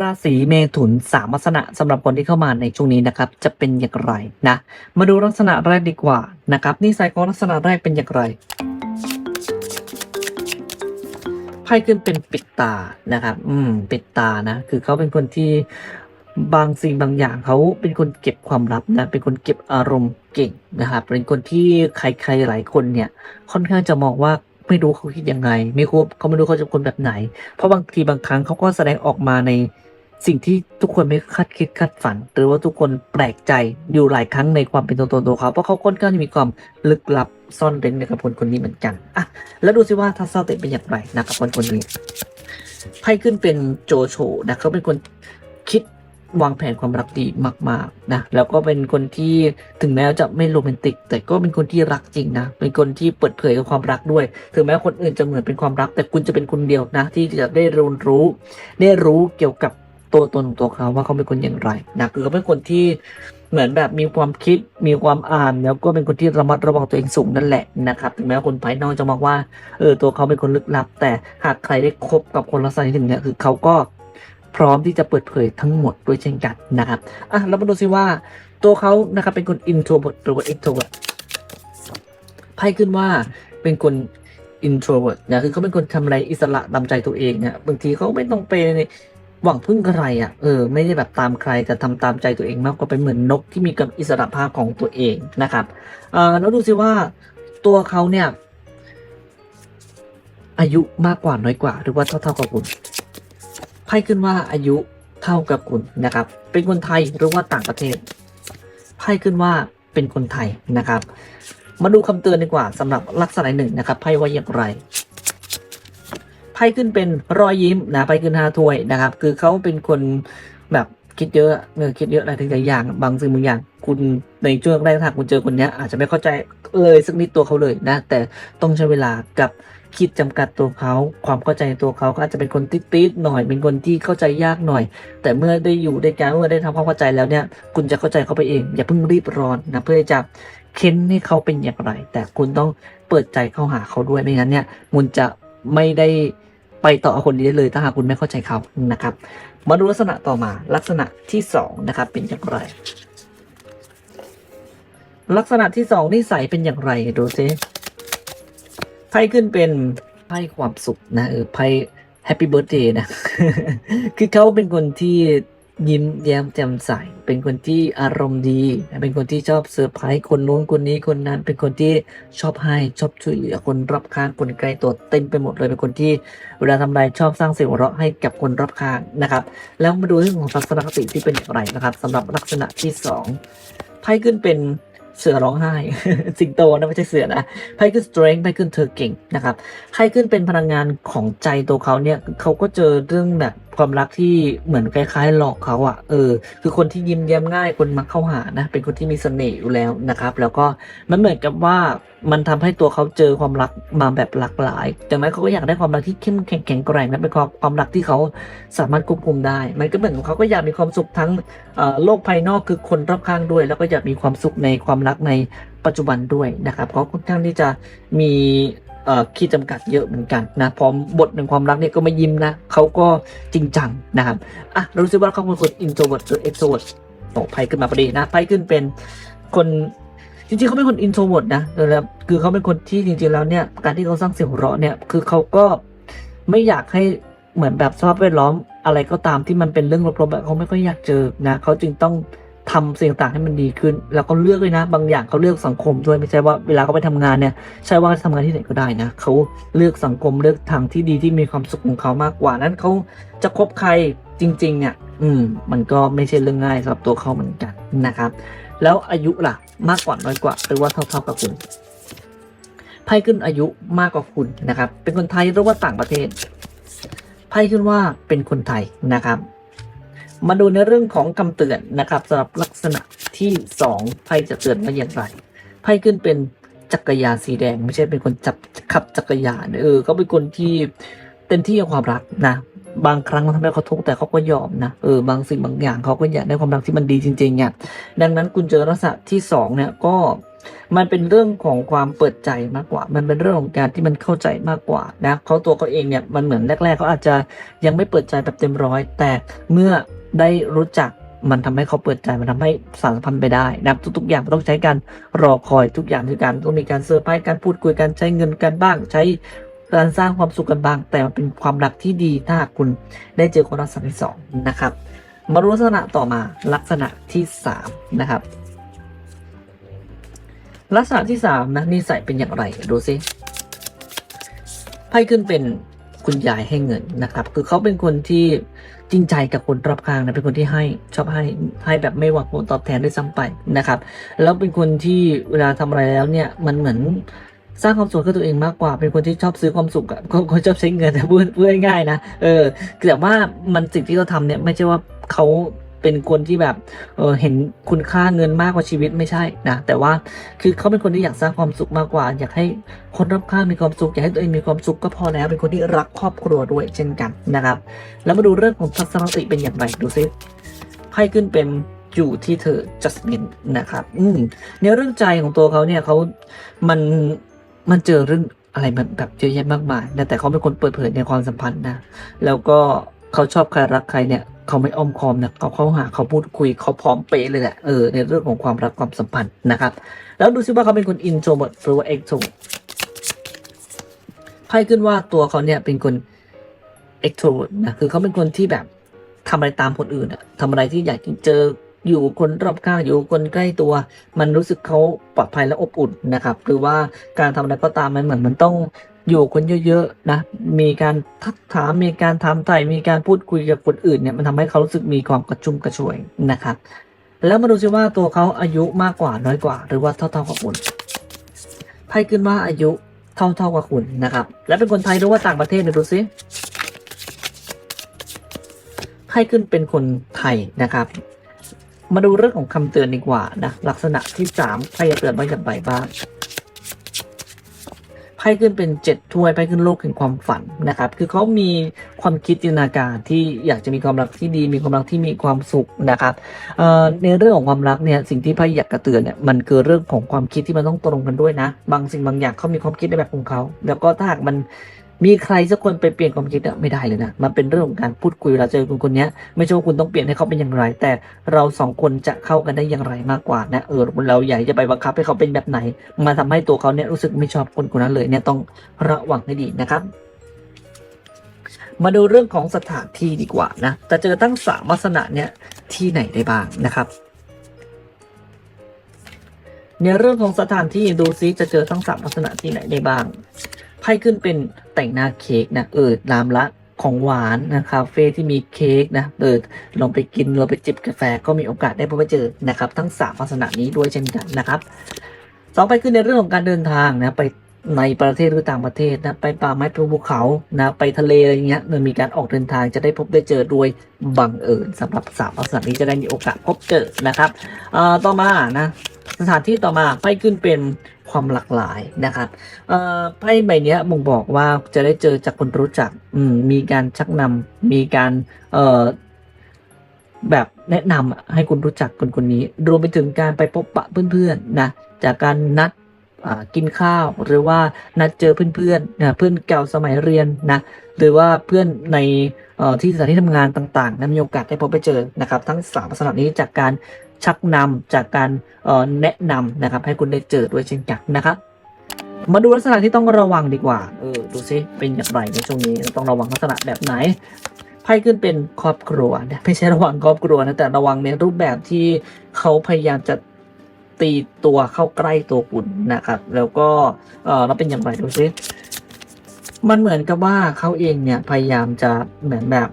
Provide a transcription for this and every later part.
ราศีเมถุนสามลักษณะสำหรับคนที่เข้ามาในช่วงนี้นะครับ จะเป็นอย่างไรนะ มาดูลักษณะแรกดีกว่านะครับนิสัยของลักษณะแรกเป็นอย่างไรไพ่ขึ้นเป็นปิดตานะครับ อืม ปิดตานะ คือเขาเป็นคนที่บางสิ่งบางอย่างเขาเป็นคนเก็บความลับนะ เป็นคนเก็บอารมณ์เก่งนะครับ เป็นคนที่ใครๆหลายคนเนี่ย ค่อนข้างจะมองว่าไม่รู้เขาคิดยังไง ไม่รู้เขาไม่รู้เขาจะคนแบบไหน เพราะบางทีบางครั้งเขาก็แสดงออกมาใน สิ่งที่ทุกคนไม่คาดคิดคาดฝัน หรือว่าทุกคนแปลกใจอยู่หลายครั้งในความเป็นตัวตนตัวเขา เพราะเขาค่อนข้างจะมีความลึกลับซ่อนเร้นในกับคนคนนี้เหมือนกันอะแล้วดูสิว่าทัศนคติเป็นอย่างไรนะกับคนคนนี้ไพ่ขึ้นเป็นโจโฉนะเขาเป็นคนคิดวางแผนความรักดีมากๆนะแล้วก็เป็นคนที่ถึงแม้จะไม่โรแมนติก แต่ก็เป็นคนที่รักจริงนะเป็นคนที่เปิดเผยกับความรักด้วย ถึงแม้คนอื่นจะเหมือนเป็นความรัก แต่คุณจะเป็นคนเดียวนะที่จะได้เรียนรู้ ได้รู้เกี่ยวกับ ตัวตนของตัวเขาว่าเขาเป็นคนอย่างไรนะคือเขาเป็นคนที่เหมือนแบบมีความคิดมีความอ่านแล้วก็เป็นคนที่ระมัดระวังตัวเองสูงนั่นแหละนะครับถึงแม้คนภายนอกจะมองว่าเออตัวเขาเป็นคนลึกลับ แต่หากใครได้คบกับคนลักษณะนี้ถึงเนี่ยคือเขาก็พร้อมที่จะเปิดเผยทั้งหมดด้วยเช่นกันนะครับอะเรามาดูซิว่าตัวเขานะครับเป็นคน introvert หรือว่า extrovert ไพ่ขึ้นว่าเป็นคน introvert นะคือเขาเป็นคนทำอะไรอิสระตามใจตัวเองเนี่ยบางทีเขาไม่ต้องไป หวังพึ่งใครอะเออไม่ได้แบบตามใครแต่ทำตามใจตัวเองมากกว่าเป็นเหมือนนกที่มีกับอิสระภาพของตัวเองนะครับเอ่อแล้วดูสิว่าตัวเขาเนี่ยอายุมากกว่าน้อยกว่า หรือว่าเท่าเท่ากับคุณไพ่ขึ้นว่าอายุเท่ากับคุณนะครับ เป็นคนไทยหรือว่าต่างประเทศไพ่ขึ้นว่าเป็นคนไทยนะครับ มาดูคำเตือนดีกว่าสำหรับลักษณะหนึ่งนะครับไพ่ว่าอย่างไร ไพ่ขึ้นเป็นรอยยิ้มนะไพ่ขึ้นห้าถ้วยนะครับ คือเขาเป็นคนแบบคิดเยอะเออคิดเยอะอะไรทั้งอย่าง บางสิ่งบางอย่าง คุณในช่วงแรกถ้าคุณเจอคนเนี้ยอาจจะไม่เข้าใจเลยสักนิดตัวเขาเลยนะ แต่ต้องใช้เวลากับคิดจำกัดตัวเขา ความเข้าใจตัวเขาก็อาจจะเป็นคนติดๆหน่อย เป็นคนที่เข้าใจยากหน่อย แต่เมื่อได้อยู่ด้วยกันเมื่อได้ทำความเข้าใจแล้วเนี่ย คุณจะเข้าใจเขาไปเอง อย่าเพิ่งรีบร้อนนะเพื่อจะเค้นให้เขาเป็นอย่างไร แต่คุณต้องเปิดใจเข้าหาเขาด้วยไม่งั้นเนี่ยคุณจะไม่ได้ ไปต่อคนนี้ได้เลยถ้าหากคุณไม่เข้าใจเขานะครับ มาดูลักษณะต่อมาลักษณะที่สองนะครับเป็นอย่างไร ลักษณะที่สองนิสัยเป็นอย่างไรดูซิไพ่ขึ้นเป็นไพ่ความสุขนะเออไพ่แฮปปี้เบิร์ a เดย์นะ คือเขาเป็นคนที่ ยิ้มแย้มแจ่มใส เป็นคนที่อารมณ์ดี เป็นคนที่ชอบเซอร์ไพรส์คนนู้นคนนี้คนนั้น เป็นคนที่ชอบให้ชอบช่วยเหลือคนรอบข้างคนใกล้ตัวเต็มไปหมดเลยเป็นคนที่เวลาทำอะไรชอบสร้างเสียงหัวเราะให้กับคนรอบข้างนะครับ แล้วมาดูเรื่องของลักษณะคติที่เป็นอย่างไรนะครับสำหรับลักษณะที่สองไพ่ขึ้นเป็น เสือร้องไห้ สิงโตนะไม่ใช่เสือนะไพ่ขึ้น strength ไพ่ขึ้นเธอเก่งนะครับไพ่ขึ้นเป็นพลังงานของใจตัวเขาเนี่ยเขาก็เจอเรื่องแบบความรักที่เหมือนคล้ายๆหลอกเขาอะ่ะเออ คือคนที่ยิ้มแย้มง่ายคนมักเข้าหานะ เป็นคนที่มีเสน่ห์อยู่แล้วนะครับ แล้วก็มันเหมือนกับว่า มันทำให้ตัวเขาเจอความรักมาแบบหลากหลายจากนั้นเขาก็อยากได้ความรักที่เข้มแข็งแข็งแกร่งนะเป็นความความรักที่เขาสามารถควบคุมได้ มันก็เหมือนเขาก็อยากมีความสุขทั้งโลกภายนอกคือคนรอบข้างด้วย แล้วก็อยากมีความสุขในความรักในปัจจุบันด้วยนะครับเขาค่อนข้างที่จะมีขีดจำกัดเยอะเหมือนกันนะพร้อมบทหนึ่งความรักเนี่ยก็ไม่ยิ้มนะเขาก็จริงจังนะครับอะเรารู้สึกว่าเขาเป็นคน introvert หรือ extrovert โอ้ไพ่ขึ้นมาพอดีนะไพ่ขึ้นเป็นคน จริงๆเขาเป็นคน introvert นะแล้วคือเขาเป็นคนที่จริง ๆ แล้วเนี่ยการที่เขาสร้างเสียงหัวเราะเนี่ยคือเขาก็ไม่อยากให้เหมือนแบบสภาพแวดล้อมอะไรก็ตามที่มันเป็นเรื่องลบๆแบบเขาไม่ค่อยอยากเจอนะเขาจึงต้องทำสิ่งต่างๆให้มันดีขึ้น แล้วก็เลือกด้วยนะ บางอย่างเขาเลือกสังคมด้วยไม่ใช่ว่าเวลาเขาไปทำงานเนี่ยใช่ว่าทำงานที่ไหนก็ได้นะเขาเลือกสังคมเลือกทางที่ดีที่มีความสุขของเขามากกว่านั้นเขาจะคบใครจริง ๆ เนี่ย อืม มันก็ไม่ใช่เรื่องง่ายสำหรับตัวเขาเหมือนกันนะครับ แล้วอายุล่ะมากกว่าน้อยกว่าหรือว่าเท่าๆกับคุณไพ่ขึ้นอายุมากกว่าคุณนะครับ เป็นคนไทยหรือว่าต่างประเทศไพ่ขึ้นว่าเป็นคนไทยนะครับ มาดูในเรื่องของคำเตือนนะครับสำหรับลักษณะที่สองไพ่จะเตือนว่าอย่างไรไพ่ขึ้นเป็นจักรยานสีแดง ไม่ใช่เป็นคนจับขับจักรยานเออเขาเป็นคนที่เต็มที่กับความรักนะ บางครั้งมันทำให้เขาทุกข์แต่เขาก็ยอมนะเออบางสิ่งบางอย่างเขาก็อยากได้ความรักที่มันดีจริงๆเนี่ยดังนั้นคุณเจอลักษณะที่สองเนี่ยก็มันเป็นเรื่องของความเปิดใจมากกว่า มันเป็นเรื่องของการที่มันเข้าใจมากกว่านะเขาตัวเขาเองเนี่ยมันเหมือนแรกๆเขาอาจจะยังไม่เปิดใจแบบเต็มร้อย แต่เมื่อได้รู้จักมันทำให้เขาเปิดใจ มันทำให้สารสัมพันธ์ไปได้นับทุกๆอย่างมันต้องใช้การรอคอยทุกอย่างคือการต้องมีการเซอร์ไพรส์การพูดคุยกันใช้เงินกันบ้าง ใช้ การสร้างความสุขกันบ้าง แต่มันเป็นความรักที่ดีถ้าคุณได้เจอคนรักษณะที่สองนะครับ มารู้ลักษณะต่อมาลักษณะที่สามนะครับ ลักษณะที่สามนะนิสัยเป็นอย่างไรดูสิไพ่ขึ้นเป็นคุณยายให้เงินนะครับ คือเขาเป็นคนที่จริงใจกับคนรอบข้างนะเป็นคนที่ให้ชอบให้ให้แบบไม่หวังผลตอบแทนด้วยซ้ำไปนะครับ แล้วเป็นคนที่เวลาทำอะไรแล้วเนี่ยมันเหมือน สร้างความสุขให้ตัวเองมากกว่า เป็นคนที่ชอบซื้อความสุขอะก็ก็ชอบใช้เงินแต่พูดพูดง่ายๆนะ เออ แต่ว่ามันสิ่งที่เขาทำเนี่ย ไม่ใช่ว่าเขาเป็นคนที่แบบเออเห็นคุณค่าเงินมากกว่าชีวิตไม่ใช่นะ แต่ว่าคือเขาเป็นคนที่อยากสร้างความสุขมากกว่า อยากให้คนรอบข้างมีความสุข อยากให้ตัวเองมีความสุขก็พอแล้ว เป็นคนที่รักครอบครัวด้วยเช่นกันนะครับ แล้วมาดูเรื่องของทัศนคติเป็นอย่างไรดูซิไพ่ขึ้นเป็นอยู่ที่เธอจัสมินนะครับ อืมในเรื่องใจของตัวเขาเนี่ยเขามัน มันเจอเรื่องอะไรแบบแบบเยอะแยะมากมายนะแต่เขาเป็นคนเปิดเผยในความสัมพันธ์นะ แล้วก็เขาชอบใครรักใครเนี่ยเขาไม่อ้อมค้อมนะเขาเข้าหาเขาพูดคุยเขาพร้อมเป๊ะเลยแหละเออในเรื่องของความรักความสัมพันธ์นะครับ แล้วดูซิว่าเขาเป็นคนอินโทรเวิร์ดหรือว่าเอ็กโทรไพ่ขึ้นว่าตัวเขาเนี่ยเป็นคนเอ็กโทรนะคือเขาเป็นคนที่แบบทำอะไรตามคนอื่นอะทำอะไรที่อยากเจอ อยู่คนรอบข้างอยู่คนใกล้ตัว มันรู้สึกเขาปลอดภัยและอบอุ่นนะครับหรือว่าการทำอะไรก็ตามมันเหมือนมันต้องอยู่คนเยอะๆนะมีการทักถามมีการถามไถ่มีการพูดคุยกับคนอื่นเนี่ยมันทำให้เขารู้สึกมีความกระชุ่มกระชวยนะครับแล้วมาดูซิว่าตัวเขาอายุมากกว่าน้อยกว่า หรือว่าเท่าๆกับคุณไพ่ขึ้นว่าอายุเท่าๆกับคุณนะครับ และเป็นคนไทยหรือว่าต่างประเทศเนี่ยดูซิไพ่ขึ้นเป็นคนไทยนะครับ มาดูเรื่องของคำเตือนดีกว่านะลักษณะที่สามไพ่เตือนว่าอย่างไรบ้างไพ่ขึ้นเป็นเจ็ดถ้วยไพ่ขึ้นโลกแห่งความฝันนะครับ คือเขามีความคิดจินตนาการที่อยากจะมีความรักที่ดี มีความรักที่มีความสุขนะครับในเรื่องของความรักเนี่ยสิ่งที่ไพ่อยากกระเตือนเนี่ยมันคือเรื่องของความคิดที่มันต้องตรงกันด้วยนะ บางสิ่งบางอย่างเขามีความคิดในแบบของเขา แล้วก็ถ้าหากมัน มีใครสักคนไปเปลี่ยนความคิดไม่ได้เลยนะ มันเป็นเรื่องของการพูดคุยเวลาเจอคนคนนี้ไม่ใช่ว่าคุณต้องเปลี่ยนให้เขาเป็นอย่างไร แต่เราสองคนจะเข้ากันได้อย่างไรมากกว่านะ เออเราอยากจะไปบังคับให้เขาเป็นแบบไหน มาทำให้ตัวเขาเนี่ยรู้สึกไม่ชอบคนคนนั้นเลยเนี่ยต้องระวังให้ดีนะครับ มาดูเรื่องของสถานที่ดีกว่านะจะเจอตั้งสามลักษณะเนี่ยที่ไหนได้บ้างนะครับในเรื่องของสถานที่ดูซิจะเจอทั้งสามลักษณะที่ไหนได้บ้าง ไพ่ขึ้นเป็นแต่งหน้าเค้กนะเออรามละของหวานนะคาเฟ่ที่มีเค้กนะเออลองไปกินลองไปจิบกาแฟก็มีโอกาสได้พบเจอนะครับ ทั้งสามลักษณะนี้ด้วยเช่นกันนะครับสองไปขึ้นในเรื่องของการเดินทางนะไป ในประเทศหรือต่างประเทศนะไปป่าไม้ภูเขานะไปทะเลอะไรเงี้ยมันมีการออกเดินทางจะได้พบได้เจอโดยบังเอิญสำหรับสามลักษณะนี้จะได้มีโอกาสพบเจอนะครับเอ่อต่อมานะสถานที่ต่อมาไพ่ขึ้นเป็นความหลากหลายนะครับไพ่ใบเนี้ยบ่งบอกว่าจะได้เจอจากคนรู้จักอืมีการชักนำมีการเอแบบแนะนำอะให้คุณรู้จักคนคนนี้ รวมไปถึงการไปพบปะเพื่อนๆนะจากการนัด กินข้าว หรือว่านัดเจอเพื่อนๆนะเพื่อนเก่าสมัยเรียนนะหรือว่าเพื่อนในที่สถานที่ทำงานต่างๆนะมีโอกาสได้พบไปเจอนะครับ ทั้งสามลักษณะนี้จากการชักนำจากการแนะนำนะครับ ให้คุณได้เจอด้วยเช่นกันนะครับมาดูลักษณะที่ต้องระวังดีกว่า เออ ดูซิ เป็นอย่างไรในช่วงนี้ต้องระวังลักษณะแบบไหน ไพ่ขึ้นเป็นครอบครัวนะไม่ใช่ระวังครอบครัวนะ แต่ระวังในรูปแบบที่เขาพยายามจะ ตีตัวเข้าใกล้ตัวคุณนะครับ แล้วก็เออแล้วเป็นอย่างไรดูซิมันเหมือนกับว่าเขาเองเนี่ยพยายามจะเหมือนแบบ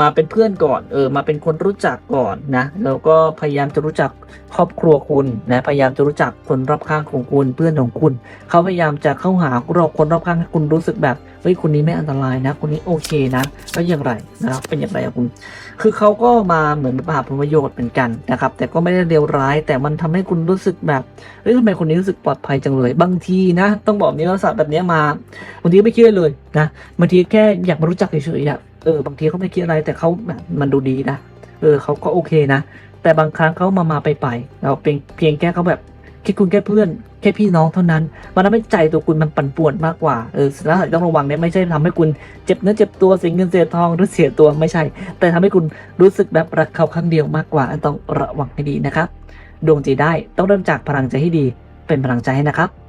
มาเป็นเพื่อนก่อน เออ มาเป็นคนรู้จักก่อนนะ แล้วก็พยายามจะรู้จักครอบครัวคุณนะ พยายามจะรู้จักคนรอบข้างของคุณเพื่อนของคุณ เขาพยายามจะเข้าหาเราคนรอบข้างให้คุณรู้สึกแบบเฮ้ยคนนี้ไม่อันตรายนะ คนนี้โอเคนะแล้วอย่างไรนะครับเป็นอย่างไรคุณ คือเขาก็มาเหมือนมาหาผลประโยชน์เหมือนกันนะครับ แต่ก็ไม่ได้เลวร้าย แต่มันทำให้คุณรู้สึกแบบเฮ้ยทำไมคนนี้รู้สึกปลอดภัยจังเลย บางทีนะ ต้องบอกนี้ลักษณะแบบนี้มาบางทีก็ไม่คิดอเลยนะบางทีแค่อยากมารู้จักเฉยๆอะ เออบางทีเขาไม่คิดอะไรแต่เขาแบบมันดูดีนะเออเขาก็โอเคนะ แต่บางครั้งเขามามาไปไปเราเป็นเพียงแค่เขาแบบคิดคุณแค่เพื่อนแค่พี่น้องเท่านั้น มันทำให้ใจตัวคุณมันปั่นป่วนมากกว่าเออแล้วต้องระวังเนี่ยไม่ใช่ทำให้คุณเจ็บเนื้อเจ็บตัวเสียเงินเสียทองหรือเสียตัวไม่ใช่ แต่ทำให้คุณรู้สึกแบบรักเขาครั้งเดียวมากกว่าต้องระวังให้ดีนะครับ ดวงจีได้ต้องเริ่มจากพลังใจให้ดีเป็นพลังใจให้นะครับ